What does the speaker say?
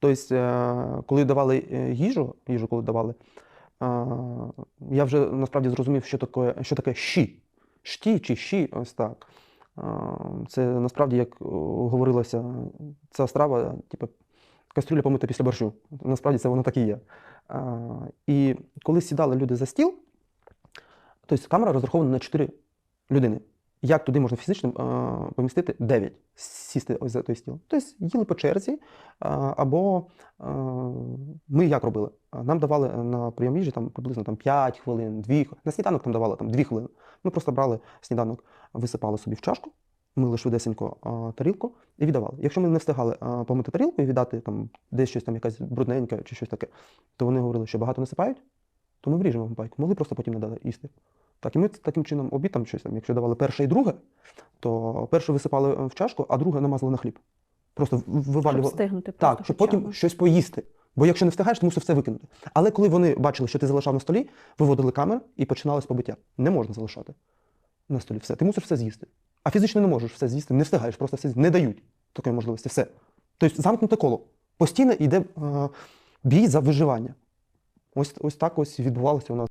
Тобто, е, коли давали е, їжу, їжу коли давали, е, я вже насправді зрозумів, що таке, що таке щі. Шті чи щі, ось так. Це насправді, як говорилося, ця страва, типу, кастрюля помита після борщу. Насправді це воно так і є. І коли сідали люди за стіл, тобто камера розрахована на 4 людини. Як туди можна фізично е, помістити 9, сісти ось за той стіл? Тобто їли по черзі, е, або е, ми як робили? Нам давали на прийом їжі там, приблизно там, 5 хвилин, 2 хвилини. На сніданок нам давали там, 2 хвилини. Ми просто брали сніданок, висипали собі в чашку, мили швидесенько е, тарілку і віддавали. Якщо ми не встигали е, помити тарілку і віддати там, десь щось там якась брудненьке чи щось таке, то вони говорили, що багато насипають, то ми вріжемо пайку. Могли просто потім не дали їсти. Так, і ми таким чином обід там щось там, якщо давали перше і друге, то перше висипали е, в чашку, а друге намазали на хліб. Просто в- Щоб вивалювали. встигнути Так, щоб хоча потім б. щось поїсти. Бо якщо не встигаєш, ти мусив все викинути. Але коли вони бачили, що ти залишав на столі, виводили камеру і починалось побиття. Не можна залишати на столі все. Ти мусиш все з'їсти. А фізично не можеш все з'їсти, не встигаєш, просто все з'їсти. не дають такої можливості. Все. Тобто замкнуте коло. Постійно йде е, бій за виживання. Ось, ось так ось відбувалося у нас.